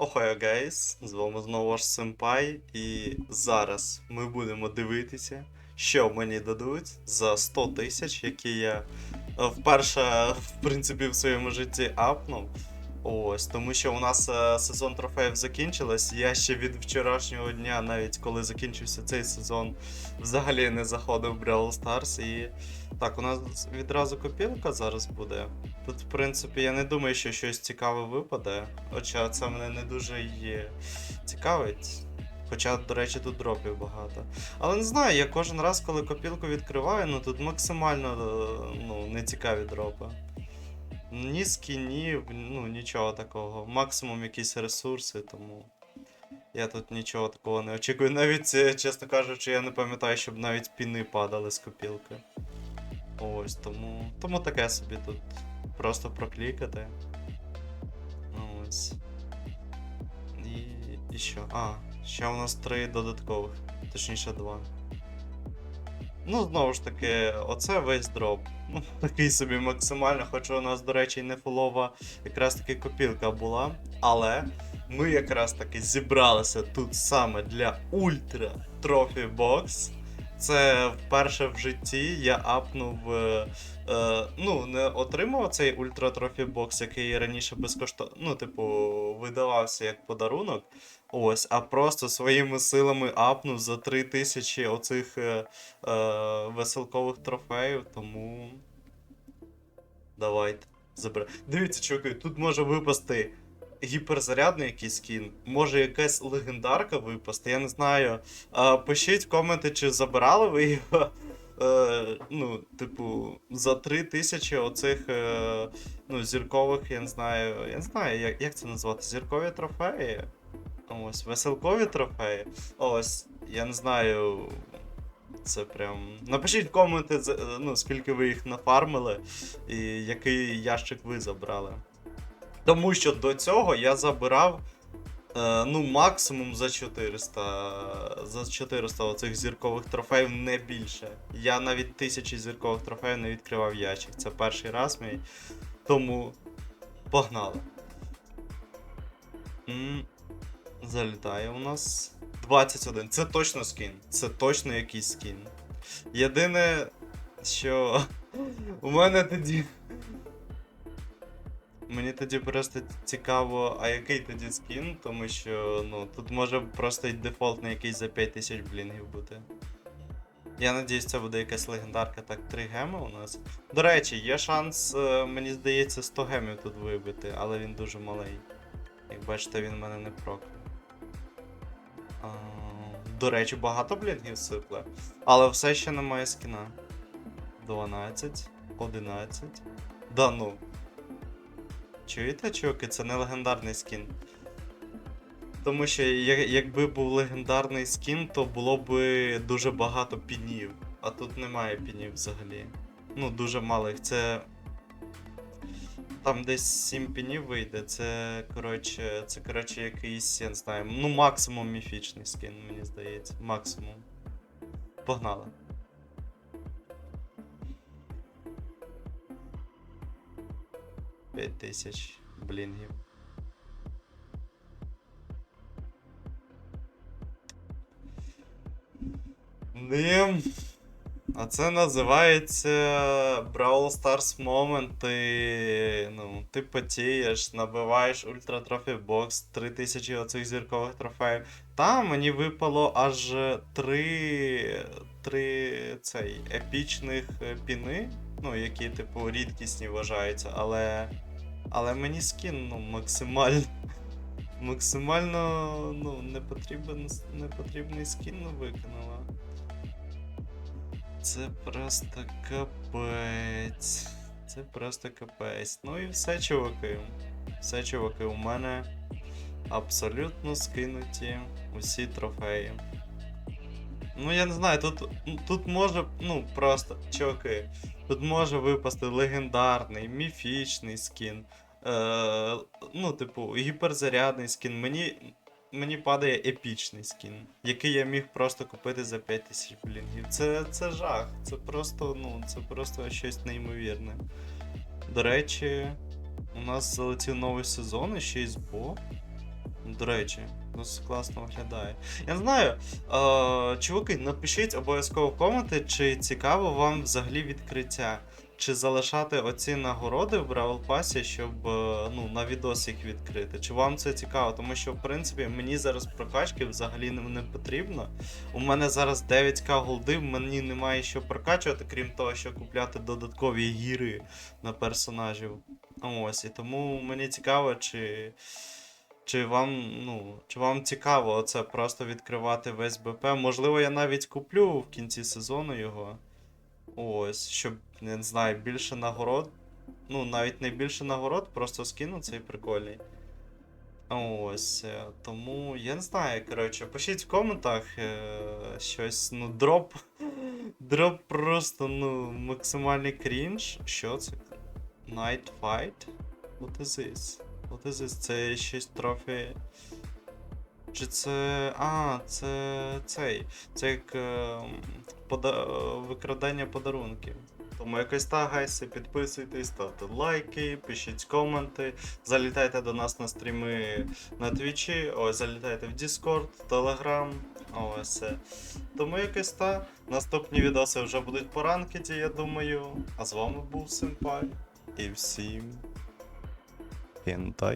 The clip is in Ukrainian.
Охайо гайс, з вами знову ж Сенпай, і зараз ми будемо дивитися, що мені дадуть за 100 тисяч, які я е, вперше, в принципі, в своєму житті апнув. Ось, тому що у нас е, сезон трофеїв закінчилась. Я ще від вчорашнього дня, навіть коли закінчився цей сезон, взагалі не заходив в Brawl Stars. І так, у нас відразу копілка зараз буде. Тут, в принципі, я не думаю, що щось цікаве випаде. Хоча це мене не дуже і цікавить. Хоча, до речі, тут дропів багато. Але не знаю, я кожен раз, коли копілку відкриваю, ну тут максимально е, ну, нецікаві дропи. Ні скінів, ну нічого такого. Максимум якісь ресурси, тому. Я тут нічого такого не очікую. Навіть, е, чесно кажучи, я не пам'ятаю, щоб навіть піни падали з копілки. Ось, тому. Тому таке собі тут. Просто проклікати. Ось. І. І що? А, ще у нас три додаткових. Точніше, два. Ну, знову ж таки, оце весь дроп. Ну, такий собі максимально, хоча у нас, до речі, не фулова якраз таки копілка була. Але ми якраз таки зібралися тут саме для Ультра трофі Box. Це вперше в житті я апнув. Е, е, ну, не отримав цей Ультра Trophy Box, який раніше безкоштовно, ну, типу, видавався як подарунок. Ось, а просто своїми силами апнув за 3000 оцих е, е, веселкових трофеїв, тому. Давайте. Забер... Дивіться, чуваки, тут може випасти гіперзарядний якийсь скін, може якась легендарка випасти, я не знаю. Пишіть в коменти, чи забирали ви його. Е, ну, типу, за 3000 оцих е, ну, зіркових, я не знаю. Я не знаю, як, як це назвати? Зіркові трофеї. Ось, веселкові трофеї. Ось, я не знаю. Це прям. Напишіть коменти, е, ну, скільки ви їх нафармили, і який ящик ви забрали. Тому що до цього я забирав е, ну, максимум за 400. За 400 оцих зіркових трофеїв не більше. Я навіть тисячі зіркових трофеїв не відкривав ящик. Це перший раз мій. Тому погнали. М, Залітає у нас 21. Це точно скін. Це точно якийсь скін. Єдине, що у мене тоді. Мені тоді просто цікаво, а який тоді скін, тому що ну, тут може просто й дефолтний якийсь за 5000 блінгів бути. Я надіюсь, це буде якась легендарка, так, 3 геми у нас. До речі, є шанс, е, мені здається, 100 гемів тут вибити, але він дуже малий. Як бачите, він в мене не прок. До речі, багато блінгів сипле. Але все ще немає скіна. 12, 11. Да ну. Чуєте, чуваки, це не легендарний скін. Тому що якби був легендарний скін, то було б дуже багато пінів. А тут немає пінів взагалі. Ну, дуже мало їх. Це. Там десь 7 пінів вийде. Це, коротше, це, коротше, якийсь, не знаю, ну максимум міфічний скін, мені здається. Максимум. Погнали. П'ять тисяч блінгів. Ним. А це називається Brawl Stars Moment. Ти, ну, ти потієш, набиваєш Ультра Trophy Box, 3000 оцих зіркових трофеїв. Там мені випало аж три, три цей, епічних е, піни, ну, які, типу, рідкісні вважаються, але. Але мені скін, ну, максимально. Максимально ну, не потрібен, непотрібний скін ну, виконала. Це просто капець. Це просто капець. Ну і все, чуваки. Все, чуваки, у мене абсолютно скинуті усі трофеї. Ну, я не знаю, тут, тут може, ну, просто, чуваки, тут може випасти легендарний, міфічний скін. Е, ну, типу, гіперзарядний скін. Мені, мені падає епічний скін, який я міг просто купити за 5000 блінгів. Це, це жах. Це просто, ну, це просто щось неймовірне. До речі, у нас залетів новий сезон і ще й з Бо. До речі, досить класно виглядає. Я не знаю, е, чуваки, напишіть обов'язково в коменти, чи цікаво вам взагалі відкриття. Чи залишати оці нагороди в Бравл Пасі, щоб е, ну, на відос їх відкрити? Чи вам це цікаво? Тому що, в принципі, мені зараз прокачки взагалі не потрібно. У мене зараз 9к голди, мені немає що прокачувати, крім того, що купляти додаткові гіри на персонажів. Ось, і тому мені цікаво, чи. Чи вам, ну, чи вам цікаво оце просто відкривати весь БП? Можливо, я навіть куплю в кінці сезону його. Ось, щоб, не знаю, більше нагород. Ну, навіть не більше нагород, просто скину цей прикольний. Ось. е, Тому я не знаю, коротше, пишіть в коментах е, щось, ну, дроп. Дроп просто, ну, максимальний крінж. Що це? Night Fight? What is this? Is? Це щось трофі. Чи це. А, це цей. Це як е, пода... викрадання подарунків. Тому якось так, гайси, підписуйтесь, ставте лайки, пишіть коменти, залітайте до нас на стріми на твічі, ось залітайте в Discord, Telegram, ось. Тому якось так. Наступні відоси вже будуть по ранкеті, я думаю. А з вами був Симпай. І всім. ciento.